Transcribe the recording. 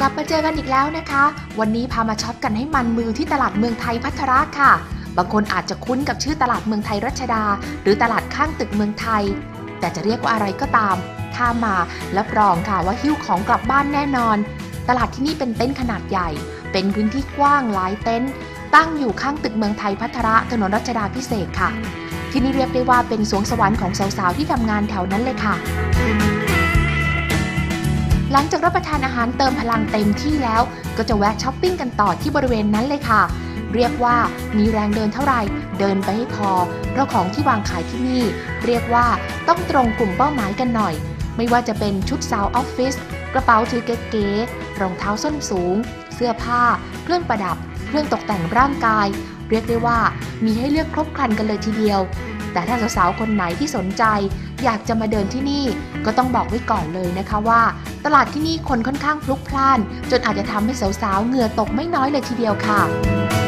กลับมาเจอกันอีกแล้วนะคะ วันนี้พามาช็อปกันให้มันมือที่ตลาดเมืองไทยพัทระค่ะ บางคนอาจจะคุ้นกับชื่อตลาดเมืองไทยรัชดา หรือตลาดข้างตึกเมืองไทย แต่จะเรียกว่าอะไรก็ตาม ถ้ามารับรองค่ะว่าหิ้วของกลับบ้านแน่นอน ตลาดที่นี่เป็นเต็นท์ขนาดใหญ่ เป็นพื้นที่กว้างหลายเต็นท์ตั้งอยู่ข้างตึกเมืองไทยพัทระถนนรัชดาพิเศษค่ะ ที่นี่เรียกได้ว่าเป็นสวงสวรรค์ของสาวๆที่ทำงานแถวนั้นเลยค่ะ หลังจากรับประทานอาหารเติมพลังเต็มที่แล้ว ก็จะแวะช้อปปิ้งกันต่อที่บริเวณนั้นเลยค่ะ เรียกว่ามีแรงเดินเท่าไหร่ เดินไปให้พอ เพราะของที่วางขายที่นี่ เรียกว่าต้องตรงกลุ่มเป้าหมายกันหน่อย ไม่ว่าจะเป็นชุดสาวออฟฟิศกระเป๋าถือเก๋ๆรองเท้าส้นสูง เสื้อผ้า เครื่องประดับ เครื่องตกแต่งร่างกาย เรียกได้ว่ามีให้เลือกครบครันกันเลยทีเดียว แต่ถ้าสาวๆคนไหนที่สนใจ อยากจะมาเดินที่นี่ ก็ต้องบอกไว้ก่อนเลยนะคะว่า ตลาดที่นี่คนค่อนข้างพลุกพล่าน จนอาจจะทำให้สาวๆเหงื่อตกไม่น้อยเลยทีเดียวค่ะ